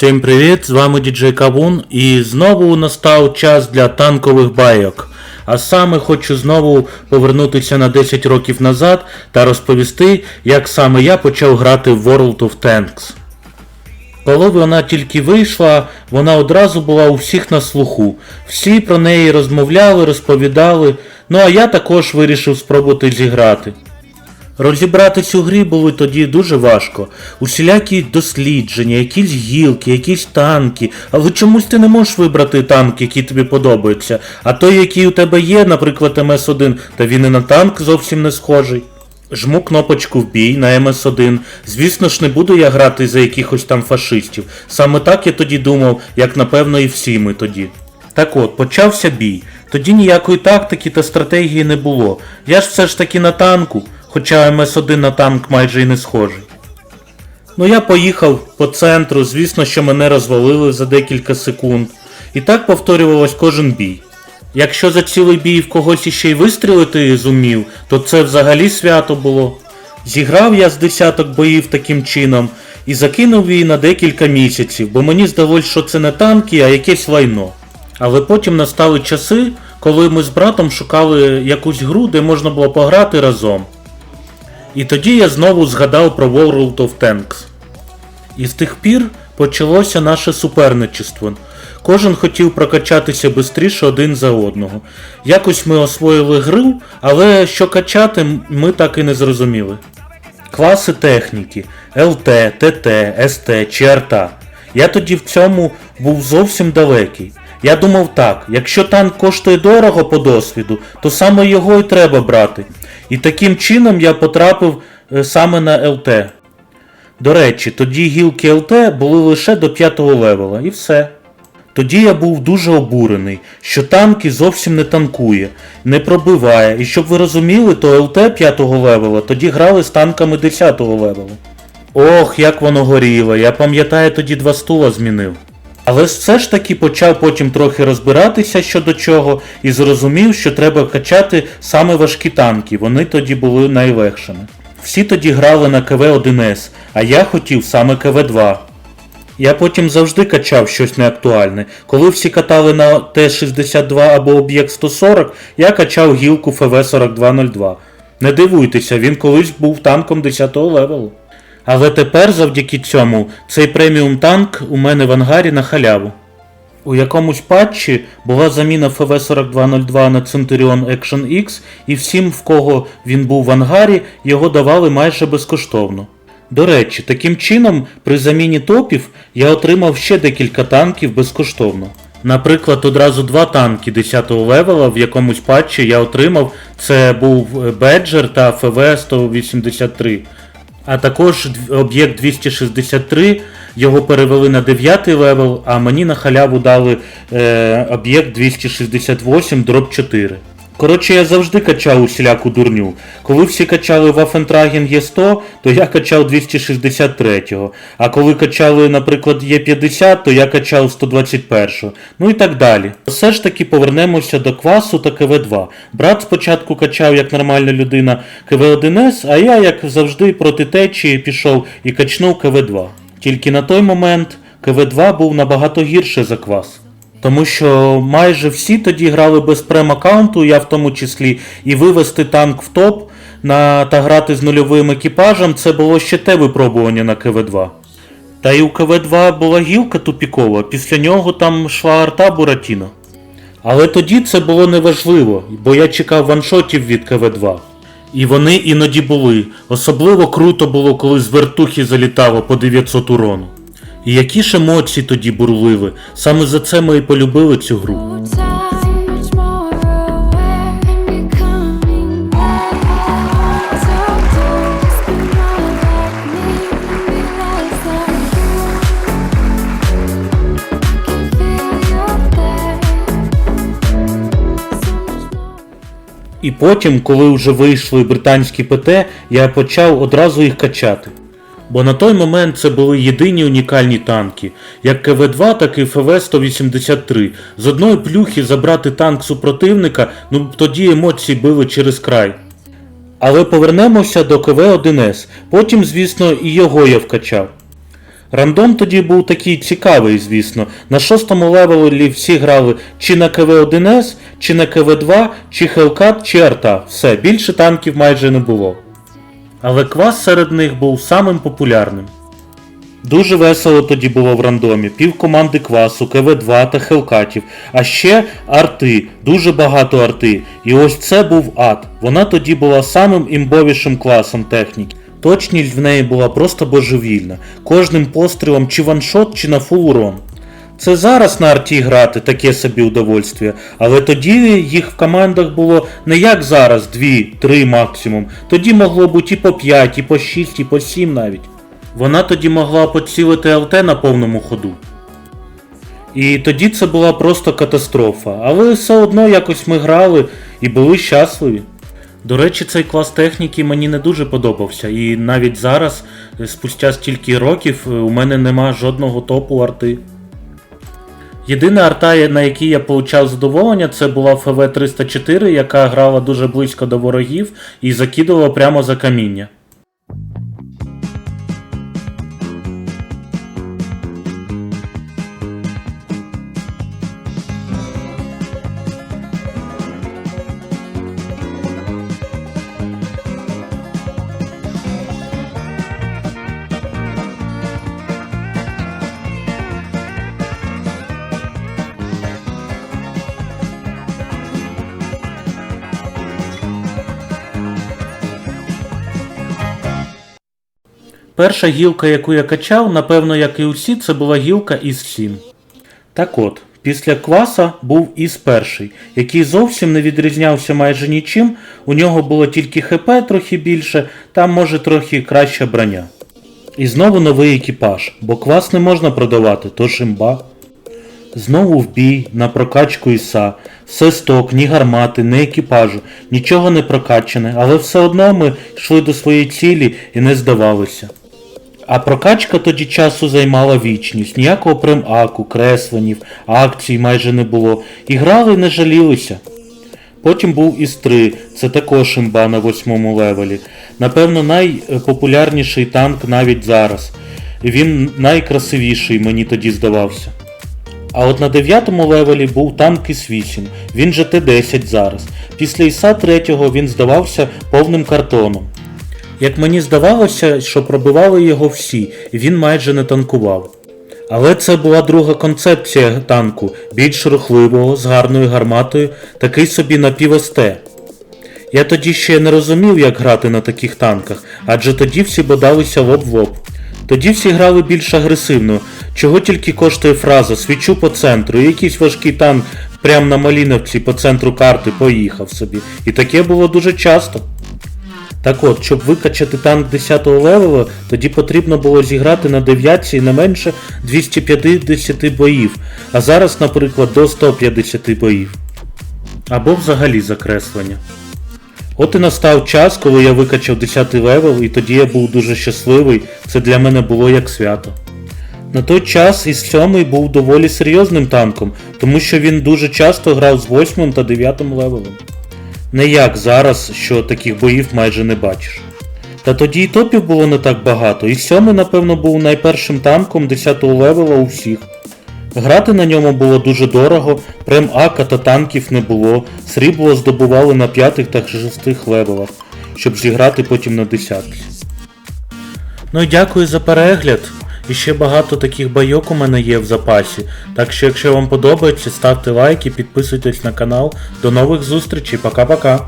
Всім привіт! З вами діджей Кавун і знову настав час для танкових байок. А саме хочу знову повернутися на 10 років назад та розповісти, як саме я почав грати в World of Tanks. Коли вона тільки вийшла, вона одразу була у всіх на слуху. Всі про неї розмовляли, розповідали, ну а я також вирішив спробувати зіграти. Розібратись у грі було тоді дуже важко. Усілякі дослідження, якісь гілки, якісь танки, але чомусь ти не можеш вибрати танк, який тобі подобається. А той, який у тебе є, наприклад, МС1, та він і на танк зовсім не схожий. Жму кнопочку в бій на МС1. Звісно ж, не буду я грати за якихось там фашистів. Саме так я тоді думав, як напевно і всі ми тоді. Так от, почався бій. Тоді ніякої тактики та стратегії не було. Я ж все ж таки на танку, хоча МС1 на танк майже і не схожий. Ну я поїхав по центру, звісно, що мене розвалили за декілька секунд. І так повторювалось кожен бій. Якщо за цілий бій в когось іще й вистрілити зумів, то це взагалі свято було. Зіграв я з десяток боїв таким чином і закинув її на декілька місяців, бо мені здалось, що це не танки, а якесь лайно. Але потім настали часи, коли ми з братом шукали якусь гру, де можна було пограти разом. І тоді я знову згадав про World of Tanks. І з тих пір почалося наше суперничество. Кожен хотів прокачатися швидше один за одного. Якось ми освоїли гру, але що качати, ми так і не зрозуміли. Класи техніки ЛТ, ТТ, СТ чи арта. Я тоді в цьому був зовсім далекий. Я думав так, якщо танк коштує дорого по досвіду, то саме його і треба брати. І таким чином я потрапив е, саме на ЛТ. До речі, тоді гілки ЛТ були лише до 5 левела, і все. Тоді я був дуже обурений, що танки зовсім не танкує, не пробиває, і щоб ви розуміли, то ЛТ 5 левела тоді грали з танками 10 левела. Ох, як воно горіло, я пам'ятаю, тоді два стула змінив. Але все ж таки почав потім трохи розбиратися щодо чого і зрозумів, що треба качати саме важкі танки, вони тоді були найлегшими. Всі тоді грали на КВ-1С, а я хотів саме КВ-2. Я потім завжди качав щось неактуальне. Коли всі катали на Т-62 або Об'єкт 140, я качав гілку ФВ-4202. Не дивуйтеся, він колись був танком 10 го левелу. Але тепер завдяки цьому цей преміум танк у мене в ангарі на халяву. У якомусь патчі була заміна ФВ-4202 на Centurion Action X, і всім, в кого він був в ангарі, його давали майже безкоштовно. До речі, таким чином, при заміні топів я отримав ще декілька танків безкоштовно. Наприклад, одразу два танки 10-го левела в якомусь патчі я отримав. Це був Badger та ФВ-183. А також об'єкт 263, його перевели на 9 левел, а мені на халяву дали е, об'єкт 268 дроб 4. Коротше, я завжди качав усіляку дурню. Коли всі качали Waffentragen Е100, то я качав 263-го. А коли качали, наприклад, Е50, то я качав 121-го. Ну і так далі. Все ж таки повернемося до квасу та КВ2. Брат спочатку качав як нормальна людина КВ1С, а я, як завжди, проти течії пішов і качнув КВ2. Тільки на той момент КВ2 був набагато гірше за квас. Тому що майже всі тоді грали без прем-аккаунту, я в тому числі, і вивести танк в топ на, та грати з нульовим екіпажем це було ще те випробування на КВ2. Та й у КВ2 була гілка тупікова, після нього там йшла арта Буратіно. Але тоді це було неважливо, бо я чекав ваншотів від КВ2. І вони іноді були. Особливо круто було, коли з вертухи залітало по 900 урону. І які ж емоції тоді бурлили. Саме за це ми і полюбили цю гру. І потім, коли вже вийшли британські ПТ, я почав одразу їх качати. Бо на той момент це були єдині унікальні танки, як КВ-2, так і ФВ-183. З одної плюхи забрати танк супротивника, ну тоді емоції били через край. Але повернемося до КВ-1С. Потім, звісно, і його я вкачав. Рандом тоді був такий цікавий, звісно. На шостому левелі всі грали чи на КВ-1С, чи на КВ-2, чи Хелкат, чи Арта. Все, більше танків майже не було. Але квас серед них був самим популярним. Дуже весело тоді було в рандомі. Пів команди квасу, КВ-2 та Хелкатів, а ще арти, дуже багато арти. І ось це був ад. Вона тоді була самим імбовішим класом техніки. Точність в неї була просто божевільна. Кожним пострілом чи ваншот, чи на фул урон. Це зараз на арті грати таке собі удовольствие, але тоді їх в командах було не як зараз, 2-3 максимум. Тоді могло бути і по 5, і по 6, і по 7 навіть. Вона тоді могла поцілити ЛТ на повному ходу. І тоді це була просто катастрофа. Але все одно якось ми грали і були щасливі. До речі, цей клас техніки мені не дуже подобався, і навіть зараз, спустя стільки років, у мене нема жодного топу арти. Єдина арта, на якій я получав задоволення, це була ФВ-304, яка грала дуже близько до ворогів і закидувала прямо за каміння. Перша гілка, яку я качав, напевно, як і усі, це була гілка із 7. Так от, після кваса був із перший, який зовсім не відрізнявся майже нічим, у нього було тільки ХП трохи більше, там може трохи краща броня. І знову новий екіпаж, бо квас не можна продавати, то імба. Знову в бій, на прокачку ІСа. Все сток, ні гармати, ні екіпажу, нічого не прокачане, але все одно ми йшли до своєї цілі і не здавалися. А прокачка тоді часу займала вічність, ніякого прем-аку, кресленів, акцій майже не було. І грали не жалілися. Потім був із 3, це також імба на восьмому левелі. Напевно, найпопулярніший танк навіть зараз. Він найкрасивіший, мені тоді здавався. А от на 9 левелі був танк із 8, він же Т-10 зараз. Після ІСа 3 він здавався повним картоном. Як мені здавалося, що пробивали його всі, і він майже не танкував. Але це була друга концепція танку, більш рухливого, з гарною гарматою, такий собі напів-СТ. Я тоді ще не розумів, як грати на таких танках, адже тоді всі бодалися лоб в лоб. Тоді всі грали більш агресивно, чого тільки коштує фраза свічу по центру, і якийсь важкий танк прямо на Маліновці по центру карти поїхав собі. І таке було дуже часто. Так от, щоб викачати танк 10 левела, тоді потрібно було зіграти на 9 не менше 250 боїв, а зараз, наприклад, до 150 боїв. Або взагалі закреслення. От і настав час, коли я викачав 10 левел, і тоді я був дуже щасливий, це для мене було як свято. На той час із 7 був доволі серйозним танком, тому що він дуже часто грав з 8 та 9 левелом. Не як зараз, що таких боїв майже не бачиш. Та тоді й топів було не так багато, і сьомий, напевно, був найпершим танком 10-го левела у всіх. Грати на ньому було дуже дорого, прем ака та танків не було, срібло здобували на п'ятих та шестих левелах, щоб зіграти потім на десятки. Ну і дякую за перегляд. І ще багато таких байок у мене є в запасі. Так що, якщо вам подобається, ставте лайки, підписуйтесь на канал. До нових зустрічей, пока-пока.